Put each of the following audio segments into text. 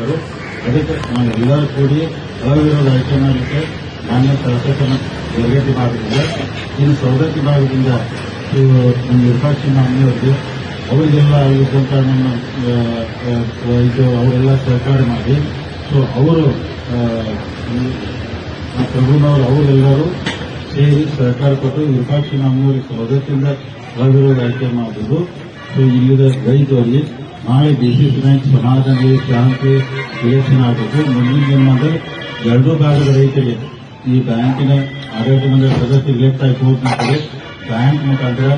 ಮಾಡ್ತಾರೆ. ಅದಕ್ಕೆ ನಾವು ಎಲ್ಲರೂ ಕೂಡಿ ಅವಿರೋಧ ಆಯ್ಕೆ ಮಾಡಲಿಕ್ಕೆ ಮಾನ್ಯ ಶಾಸಕನ ಸೌಗತಿ ಭಾಗದಿಂದ, ಇನ್ನು ಸೌಗತಿ ಭಾಗದಿಂದ ನಮ್ಮ ವಿಪಕ್ಷ ಮಾನ್ಯವರಿಗೆ ಅವರಿಗೆಲ್ಲ ಆಗಿದ್ದಂಥ ನಮ್ಮ ಇದು ಅವರೆಲ್ಲ ಸಹಕಾರ ಮಾಡಿ, ಸೊ ಅವರು ಪ್ರಭುನವರು, ಅವರೆಲ್ಲರೂ ಸೇರಿ ಸಹಕಾರ ಕೊಟ್ಟು ವಿಪಕ್ಷ ಮಾನ್ಯವರಿಗೆ ಸ್ವಾಗತದಿಂದ ಅವಿರೋಧ ಆಯ್ಕೆ ಮಾಡಿದ್ರು. ಸೊ ಇಲ್ಲಿದ ರೈತರಿಗೆ ನಾಳೆ ಬಿಸಿಸಿ ಬ್ಯಾಂಕ್ ಸಮಾಧಾನ ಶಾಂತಿ ಕ್ರಿಯೇಷನ್ ಆಗಬೇಕು ಮುಂದಿನ ದಿನಮಾನದಲ್ಲಿ ಎರಡೂ ಭಾಗದ ರೈತರಿಗೆ ಈ ಬ್ಯಾಂಕಿನ ಆಡಳಿತ ಮಂಡಳಿ ಸದಸ್ಯ ಇಲೆಕ್ಟ್ ಆಗಿ ಬ್ಯಾಂಕ್ ಮುಖಾಂತರ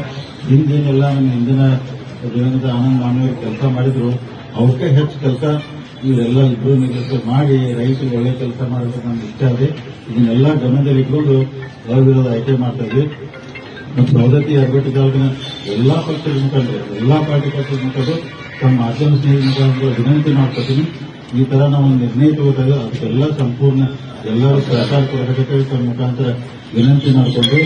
ಹಿಂದೇನೆಲ್ಲ ನಮ್ಮ ಹಿಂದಿನ ದಿನದ ಆನಂದ ಮಾನವರು ಕೆಲಸ ಮಾಡಿದ್ರು. ಅವಕ್ಕೆ ಹೆಚ್ಚು ಕೆಲಸ ಇವರೆಲ್ಲ ಇಬ್ಬರು ಕೆಲಸ ಮಾಡಿ ರೈತರಿಗೆ ಒಳ್ಳೆ ಕೆಲಸ ಮಾಡಬೇಕು ನಮ್ಗೆ ಇಷ್ಟ ಇದೆ ಇದನ್ನೆಲ್ಲ ಗಮನದಲ್ಲಿ ಇಟ್ಕೊಂಡು ಅವಿರೋಧ ಆಯ್ಕೆ ಮಾಡ್ತಾ ಇದ್ವಿ. ಮತ್ತು ಸವದತ್ತಿ ಅಭಿವೃದ್ಧಿ ತಾಲೂಕಿನ ಎಲ್ಲಾ ಪಕ್ಷದ ಮುಖಂಡರು, ಎಲ್ಲಾ ಪಾರ್ಟಿ ಪಕ್ಷದ ಮುಖಂಡರು ತಮ್ಮ ಮಾಧ್ಯಮ ಸ್ನೇಹಿತರ ಒಂದು ವಿನಂತಿ ಮಾಡ್ಕೊತೀನಿ. ಈ ತರ ನಾವು ನಿರ್ಣಯ ತಗೋದಾಗ ಅದಕ್ಕೆಲ್ಲ ಸಂಪೂರ್ಣ ಎಲ್ಲರೂ ಸಹಕಾರ ಕೊಡಬೇಕಂತ ತಮ್ಮ ಮುಖಾಂತರ ವಿನಂತಿ ಮಾಡಿಕೊಂಡು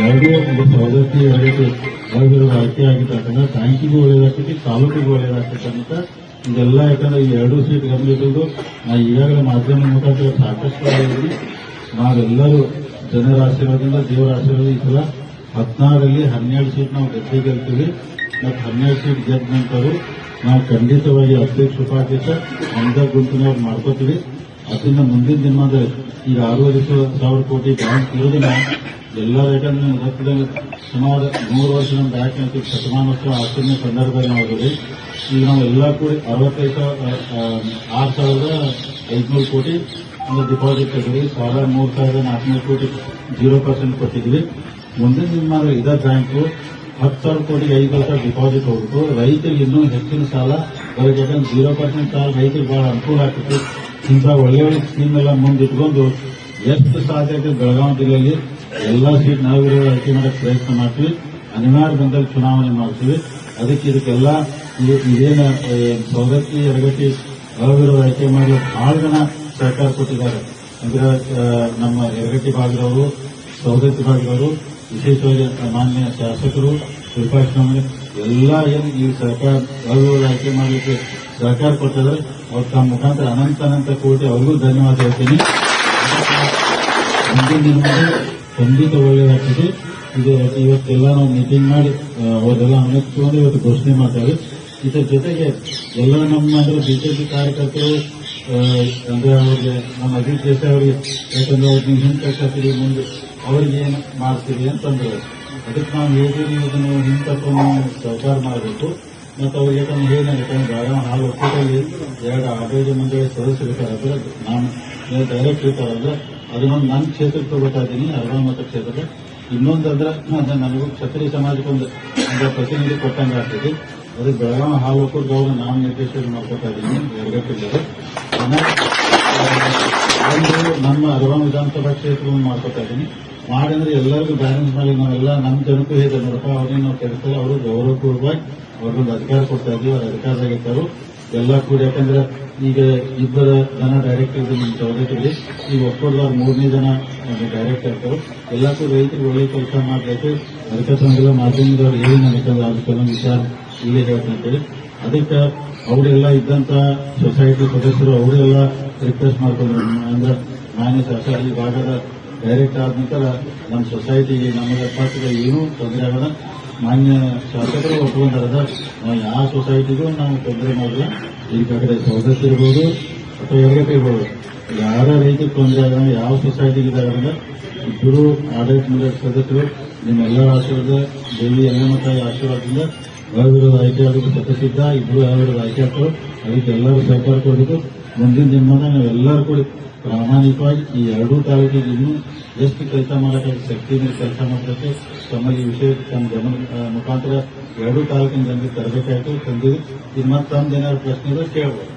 ಯಾವುದೇ ಒಂದು ಸವದತ್ತಿ ಯಾವುದೇ ಅವಿರೋಧ ಆಯ್ಕೆ ಆಗಿರ್ತಕ್ಕಂಥ ಬ್ಯಾಂಕಿಗೂ ಒಳ್ಳೇದಾಗ್ತೈತಿ, ತಾಲೂಕಿಗೂ ಒಳ್ಳೇದಾಗ್ತೈತೆ ಅಂತ ಇದೆಲ್ಲ ಯಾಕಂದ್ರೆ ಈ ಎರಡು ಸೀಟ್ ಗಮನಿಸಿದ್ದು ನಾ ಈಗಾಗಲೇ ಮಾಧ್ಯಮ ಮುಖಾಂತರ ಸಾಕಷ್ಟು ಆಗಿದ್ದೀನಿ ನಾವೆಲ್ಲರೂ ಜನರ ಆಶೀರ್ವಾದದಿಂದ, ದೇವರ ಆಶೀರ್ವಾದ ಈ ಸಲ ಹದಿನಾರರಲ್ಲಿ ಹನ್ನೆರಡು ಸೀಟ್ ನಾವು ಗೆದ್ದೇ ಗೆಲ್ತೀವಿ. ಮತ್ತು ಹನ್ನೆರಡು ಸೀಟ್ ಗೆದ್ದ ನಂತರ ನಾವು ಖಂಡಿತವಾಗಿ ಅಧ್ಯಕ್ಷ ಉಪಾಧ್ಯಕ್ಷ ಅಂಧ ಗುಂಪಿನವ್ರು ಮಾಡ್ಕೋತೀವಿ. ಅದನ್ನ ಮುಂದಿನ ದಿನದ ಈಗ ಅರವತ್ತು ಸಾವಿರ ಕೋಟಿ ಬ್ಯಾಂಕ್ ಇರೋದನ್ನ ಎಲ್ಲ ರೈತರ ಸುಮಾರು ಮೂರು ವರ್ಷ ಬ್ಯಾಂಕ್ ಅಂತ ಶತಮಾನೋತ್ಸವ ಆಚರಣೆ ಸಂದರ್ಭದಲ್ಲಿ ನಾವು ಈಗ ನಾವು ಎಲ್ಲ ಕೂಡಿ ಅರವತ್ತೈದು ಆರು ಸಾವಿರದ ಐದುನೂರು ಕೋಟಿ ಒಂದು ಡಿಪಾಸಿಟ್ ತೆಗೆದ್ವಿ ಸಾವಿರ ಮೂರು ಸಾವಿರದ ನಾಲ್ಕುನೂರು ಕೋಟಿ ಜೀರೋ ಪರ್ಸೆಂಟ್ ಕೊಟ್ಟಿದ್ವಿ. ಮುಂದಿನ ದಿನಮಾನ ಇದೇ ಬ್ಯಾಂಕು ಹತ್ತು ಕೋಟಿ ಐದು ಲಕ್ಷ ಡಿಪಾಸಿಟ್ ಹೋಗ್ಬಿಟ್ಟು ರೈತರಿಗೆ ಇನ್ನೂ ಹೆಚ್ಚಿನ ಸಾಲ ಯಾಕಂದ್ರೆ ಜೀರೋ ಪರ್ಸೆಂಟ್ ಸಾಲ ರೈತರಿಗೆ ಬಹಳ ಅನುಕೂಲ ಆಗ್ತೈತಿ ಇಂಥ ಒಳ್ಳೆ ಒಳ್ಳೆ ಸ್ಕೀಮ್ ಎಲ್ಲ ಮುಂದಿಟ್ಕೊಂಡು ಎಷ್ಟು ಸಾಧ್ಯ ಇದೆ ಬೆಳಗಾವಿ ಜಿಲ್ಲೆಯಲ್ಲಿ ಎಲ್ಲ ಸೀಟ್ ನಾವಿರೋ ಆಯ್ಕೆ ಮಾಡಕ್ಕೆ ಪ್ರಯತ್ನ ಮಾಡ್ತೀವಿ. ಅನಿವಾರ್ಯ ಬಂದಲ್ಲಿ ಚುನಾವಣೆ ಮಾಡ್ತೀವಿ. ಅದಕ್ಕೆ ಇದಕ್ಕೆಲ್ಲ ಇದು- ಇದೇನು ಆ, ಎರಗತಿ ಅವಿರೋಧ ಆಯ್ಕೆ ಮಾಡಿ ಬಹಳ ಜನ ಸಹಕಾರ ಕೊಟ್ಟಿದ್ದಾರೆ. ಅಂದ್ರೆ ನಮ್ಮ ಎರಗಟ್ಟಿ ಭಾಗದವರು ಸೌಗತಿ ಭಾಗದವರು ವಿಶೇಷವಾಗಿ ಮಾನ್ಯ ಶಾಸಕರು ವಿಪಕ್ಷ ಎಲ್ಲ ಏನು ಈ ಸರ್ಕಾರ ಅವಿರೋಧ ಆಯ್ಕೆ ಮಾಡಲಿಕ್ಕೆ ಸಹಕಾರ ಕೊಟ್ಟಿದ್ದಾರೆ ಅವ್ರು ತಮ್ಮ ಮುಖಾಂತರ ಅನಂತ ಅನಂತ ಕೋಟಿ ಅವ್ರಿಗೂ ಧನ್ಯವಾದ ಹೇಳ್ತೀನಿ. ಮುಂದಿನ ಖಂಡಿತ ಒಳ್ಳೆಯದಾಗ್ತದೆ ಇದು ಇವತ್ತೆಲ್ಲ ನಾವು ಮೀಟಿಂಗ್ ಮಾಡಿ ಅವರೆಲ್ಲ ಅನುಮತಿಸಿಕೊಂಡು ಇವತ್ತು ಘೋಷಣೆ ಮಾಡ್ತಾರೆ. ಇದರ ಜೊತೆಗೆ ಎಲ್ಲ ನಮ್ಮ ಅಂದ್ರೆ ಬಿಜೆಪಿ ಕಾರ್ಯಕರ್ತರು ಅಂದ್ರೆ ಅವ್ರಿಗೆ ನಮ್ಮ ಅಜಿತ್ ದೇಸಾಯಿ ಅವರಿಗೆ ಯಾಕಂದ್ರೆ ಅವ್ರಿಗೆ ಹಿಂದೆ ಮುಂದೆ ಅವ್ರಿಗೆ ಏನು ಮಾಡ್ತೀವಿ ಅಂತಂದ್ರೆ ಅದಕ್ಕೆ ನಾವು ಹೇಳ್ತೀವಿ ಇದನ್ನು ಹಿಂದೆ ತಕೊಂಡು ಸಹಕಾರ ಮಾಡಬೇಕು? ಮತ್ತು ಅವ್ರಿಗೆ ಯಾಕಂದ್ರೆ ಏನಾಗುತ್ತೆ ಬೆಳಗಾವಿ ಹಾಲು ಒಕ್ಕೂಟಲ್ಲಿ ಎರಡು ಆಡಳಿತ ಮಂಡಳಿ ಸದಸ್ಯರು ಅಂದ್ರೆ ನಾನು ಡೈರೆಕ್ಟ್ ಇರ್ತಾರಂದ್ರೆ ಅದನ್ನೊಂದು ನನ್ನ ಕ್ಷೇತ್ರಕ್ಕೆ ತಗೋತಾ ಇದ್ದೀನಿ, ಅರ್ಧ ಮತ ಕ್ಷೇತ್ರಕ್ಕೆ. ಇನ್ನೊಂದಂದ್ರೆ ಅದು ನನಗೂ ಕ್ಷತ್ರಿಯ ಸಮಾಜಕ್ಕೊಂದು ಒಂದು ಪ್ರತಿನಿಧಿ ಕೊಟ್ಟಂಗೆ ಆಗ್ತದೆ. ಅದಕ್ಕೆ ಬೆಳಗಾವಿ ಹಾಲು ಒಕ್ಕೂಟದವರು ನಾನು ನಿರ್ದೇಶನ ಮಾಡ್ಕೊತಾ ಇದ್ದೀನಿ. ಎರಡಕ್ಕಿದ್ದಾರೆ ನಮ್ಮ ಅರವ ವಿಧಾನಸಭಾ ಕ್ಷೇತ್ರವನ್ನು ಮಾಡ್ಕೊತಾ ಇದ್ದೀನಿ. ಮಾಡಂದ್ರೆ ಎಲ್ಲರಿಗೂ ಬ್ಯಾಲೆನ್ಸ್ ಮಾಡಿ ನಾವೆಲ್ಲ ನಮ್ಮ ಜನಕ್ಕೂ ಹೇಗೆ ನೋಡಪ್ಪ, ಅವ್ರಿಗೆ ನಾವು ಕೆಡಿಸಲ್ಲ ಅವರು ಗೌರವಪೂರ್ವಕವಾಗಿ ಅವ್ರಿಗೊಂದು ಅಧಿಕಾರ ಕೊಡ್ತಾ ಇದ್ದೀವಿ, ಅವ್ರ ಅಧಿಕಾರದಾಗಿರ್ತಾರು ಎಲ್ಲ ಕೂಡ ಯಾಕಂದ್ರೆ ಈಗ ಇಬ್ಬರ ಜನ ಡೈರೆಕ್ಟರ್ ಸಹೋದರಿಗೆ ಈಗ ಒಪ್ಪೋದವ್ರು ಮೂರನೇ ಜನ ಡೈರೆಕ್ಟರ್ ಇರ್ತಾರೆ. ಎಲ್ಲ ಕೂಡ ರೈತರು ಒಳ್ಳೆ ಕೆಲಸ ಮಾಡಬೇಕು. ಅದಕ್ಕೆ ತಂದಿಲ್ಲ ಮಾಧ್ಯಮದವ್ರು ಏನು ಅನ್ಕೊಂಡು ಅದು ಕೆಲವೊಂದು ವಿಚಾರ ಇಲ್ಲೇ ಹೇಳ್ತಂತೇಳಿ ಅದಕ್ಕೆ ಅವರೆಲ್ಲ ಇದ್ದಂತ ಸೊಸೈಟಿ ಸದಸ್ಯರು ಅವರೆಲ್ಲ ರಿಕ್ವೆಸ್ಟ್ ಮಾಡ್ಕೊಂಡ್ರು. ಅಂದ್ರೆ ನಾನೇ ಸರ್ಕಾರಿ ಭಾಗದ ಡೈರೆಕ್ಟ್ ಆದ ನಂತರ ನಮ್ಮ ಸೊಸೈಟಿಗೆ ನಮ್ಮ ಪಾತ್ರ ಏನೂ ತೊಂದರೆ ಆಗಲ್ಲ. ಮಾನ್ಯ ಶಾಸಕರು ಒಪ್ಕೊಂಡಾರದ ನಾವು ಯಾವ ಸೊಸೈಟಿಗೂ ನಾವು ತೊಂದರೆ ಮಾಡಿಲ್ಲ. ಈ ಕಡೆ ಸದಸ್ಯ ಇರ್ಬೋದು ಅಥವಾ ಎರಗಟ್ಟೆ ಇರ್ಬೋದು. ಯಾರ ರೀತಿ ತೊಂದರೆ ಆಗಲ್ಲ, ಯಾವ ಸೊಸೈಟಿಗೆ ಇದಾಗಲ್ಲ ಇಬ್ಬರು ಆಡಳಿತ ಮಂಡಳಿ ಸದಸ್ಯರು ನಿಮ್ಮೆಲ್ಲರ ಆಶೀರ್ವಾದ ದೇವಿ ಎಲ್ಲ ತಾಯಿ ಆಶೀರ್ವಾದದಿಂದ ಅವಿರೋಧ ಆಯ್ಕೆ ಆಗೋದು ಸತಸಿದ್ದ ಇಬ್ಬರು ಅವಿರೋಧ ಆಯ್ಕೆ ಆಗ್ತಾರೋ ಅದಕ್ಕೆ ಎಲ್ಲರೂ ಸಹಕಾರ ಕೊಡಬೇಕು. ಮುಂದಿನ ದಿನಮಾನ ನಾವೆಲ್ಲರೂ ಕೂಡ ಪ್ರಾಮಾಣಿಕವಾಗಿ ಈ ಎರಡೂ ತಾಲೂಕಿಗೆ ಇನ್ನೂ ಎಷ್ಟು ಕೆಲಸ ಮಾಡಕ್ಕೆ ಶಕ್ತಿ ಮೇಲೆ ಕೆಲಸ ಮಾಡಬೇಕು ತಮ್ಮ ಈ ವಿಷಯ ತಮ್ಮ ಗಮನ ಮುಖಾಂತರ ಎರಡೂ ತಾಲೂಕಿನ ಜನರಿಗೆ ತರಬೇಕಾಯ್ತು. ತಂದಿದ್ದು ಇದು ಮತ್ತೆ ಏನಾದ್ರು ಪ್ರಶ್ನೆ ಕೇಳ್ಬೋದು.